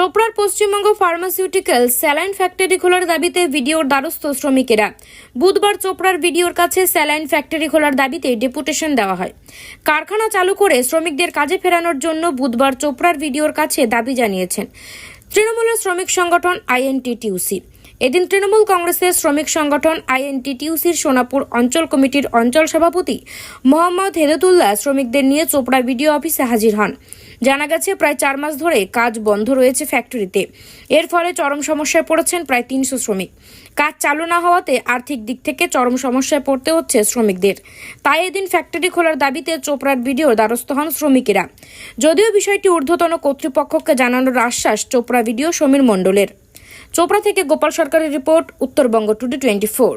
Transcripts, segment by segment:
চোপড়ার Paschimbanga pharmaceutical saline factory খোলার দাবিতে ভিডিওর দ্বারস্থ শ্রমিকেরা। বুধবার চোপড়ার ভিডিওর কাছে স্যালাইন ফ্যাক্টরি খোলার দাবিতে ডেপুটেশন দেওয়া হয়। কারখানা চালু করে শ্রমিকদের কাজে ফেরানোর জন্য বুধবার চোপড়ার ভিডিওর কাছে দাবি জানিয়েছেন। তৃণমূলের শ্রমিক সংগঠন আইএনটিটিউসি। এদিন তৃণমূল কংগ্রেসের শ্রমিক সংগঠন আইএনটিটিউসির সোনাপুর অঞ্চল কমিটির অঞ্চল সভাপতি মোহাম্মদ হেদতুল্লাহ শ্রমিকদের নিয়ে চোপড়া বিডিও অফিসে হাজির হন। জানা গেছে, প্রায় চার মাস ধরে কাজ বন্ধ রয়েছে ফ্যাক্টরিতে। এর ফলে চরম সমস্যায় পড়েছেন প্রায় তিনশো শ্রমিক। কাজ চালু না হওয়াতে আর্থিক দিক থেকে চরম সমস্যায় পড়তে হচ্ছে শ্রমিকদের। তাই এদিন ফ্যাক্টরি খোলার দাবিতে চোপড়ার ভিডিও দ্বারস্থ হন শ্রমিকেরা। যদিও বিষয়টি ঊর্ধ্বতন কর্তৃপক্ষকে জানানোর আশ্বাস চোপড়া ভিডিও সমীর মণ্ডলের। চোপড়া থেকে গোপাল সরকারের report Uttarbanga today twenty four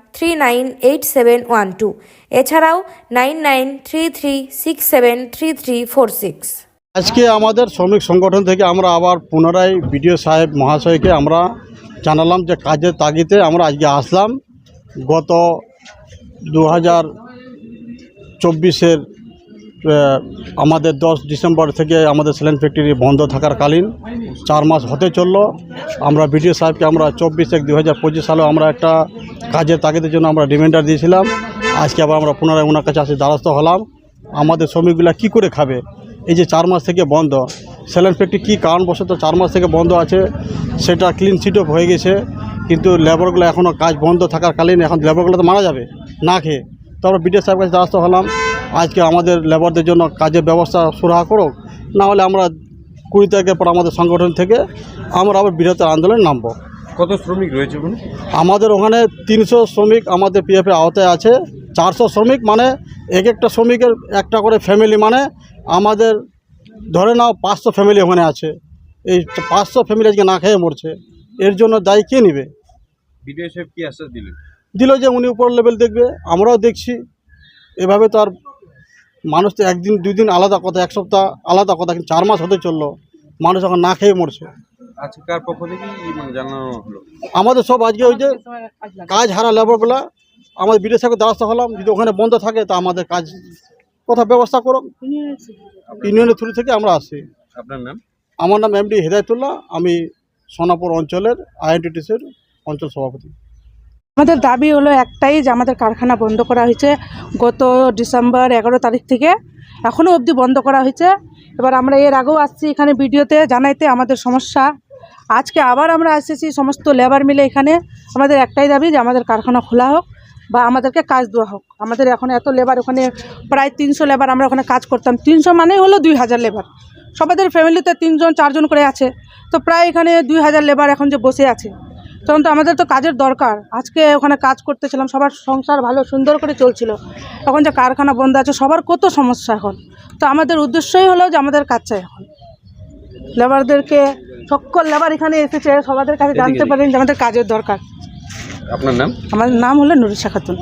three nine eight seven one two এছাড়াও nine nine three three six seven three three four six আজকে আমাদের শ্রমিক সংগঠন থেকে আমরা আবার পুনরায় বিডিও সাহেব মহাশয়কে আমরা জানালাম যে কাজের তাগিতে আমরা আজকে আসলাম। গত দু হাজার চব্বিশের আমাদের দশ ডিসেম্বর থেকে আমাদের সিলেন ফ্যাক্টরি বন্ধ থাকার কালীন চার মাস হতে চলল। আমরা বিডিও সাহেবকে আমরা চব্বিশ এক দু হাজার পঁচিশ আমরা একটা কাজের তাগিদের জন্য আমরা রিমাইন্ডার দিয়েছিলাম। আজকে আবার আমরা পুনরায় ওনার কাছে আসে, দ্বারস্থ হলাম। আমাদের শ্রমিকগুলা কি করে খাবে? এই যে চার মাস থেকে বন্ধ। সেলেন ফ্যাক্টরি কী কারণবশত চার মাস থেকে বন্ধ আছে সেটা ক্লিন সিট অফ হয়ে গেছে। কিন্তু লেবারগুলো এখনও কাজ বন্ধ থাকার কালীন এখন লেবারগুলো তো মারা যাবে, না খেয়ে। তো আমরা বিডিও সাহেব কাছে দ্বারস্থ হলাম। আজকে আমাদের লেবারদের জন্য কাজের ব্যবস্থা সুরাহা করুক না হলে আমরা কুড়ি তারিখের পর আমাদের সংগঠন থেকে আমরা আবার বৃহত্তর আন্দোলনে নামবো। কত শ্রমিক রয়েছে আমাদের ওখানে তিনশো শ্রমিক আমাদের পিএফের আওতায় আছে। চারশো শ্রমিক মানে এক একটা শ্রমিকের একটা করে ফ্যামিলি মানে আমাদের ধরে নাও পাঁচশো ফ্যামিলি ওখানে আছে। এই পাঁচশো ফ্যামিলি আজকে না খেয়ে মরছে। এর জন্য দায়ী কে নেবে? বিডিও সাহেব কি আশ্বাস দিলেন? দিল যে উনি উপর লেভেল দেখবে আমরাও দেখছি। এভাবে তো আর মানুষ তো একদিন দুই দিন আলাদা কথা এক সপ্তাহ আলাদা কথা কিন্তু চার মাস হতে চলল। মানুষ এখন না খেয়ে মরছে। আজকে পক্ষ থেকে মানে জানানো হলো? আমাদের সব আজকে ওই যে কাজ হারা লেবারগুলা আমাদের বিদেশ থেকে দ্বারস্থ হলাম। যদি ওখানে বন্ধ থাকে তা আমাদের কাজ কোথাও ব্যবস্থা করো ইউনিয়নের থ্রু থেকে আমরা আসি। আপনার নাম? আমার নাম এমডি হেদায়তুল্লাহ। আমি সোনাপুর অঞ্চলের আইএনটিটিসির অঞ্চল সভাপতি। আমাদের দাবি হলো একটাই যে আমাদের কারখানা বন্ধ করা হয়েছে। গত ডিসেম্বর এগারো তারিখ থেকে এখনও অবধি বন্ধ করা হয়েছে। এবার আমরা এর আগেও আসছি এখানে ভিডিওতে জানাইতে আমাদের সমস্যা। আজকে আবার আমরা এসেছি সমস্ত লেবার মিলে এখানে। আমাদের একটাই দাবি যে আমাদের কারখানা খোলা হোক বা আমাদেরকে কাজ দেওয়া হোক। আমাদের এখন এত লেবার ওখানে প্রায় তিনশো লেবার আমরা ওখানে কাজ করতাম। তিনশো মানেই হলো দুই হাজার লেবার। সবাদের ফ্যামিলিতে তিনজন, চারজন করে আছে। তো প্রায় এখানে দুই হাজার লেবার এখন যে বসে আছে। তখন তো আমাদের তো কাজের দরকার। আজকে ওখানে কাজ করতেছিলাম সবার সংসার ভালো সুন্দর করে চলছিল। এখন যে কারখানা বন্ধ আছে সবার কত সমস্যা এখন? তো আমাদের উদ্দেশ্যই হলো যে আমাদের কাজ চাই এখন। লেবারদেরকে সকল লেবার এখানে এসেছে সবাদের কাছে জানতে পারেন যে আমাদের কাজের দরকার। আপনার নাম? আমার নাম হলো নুরিশা খাতুন।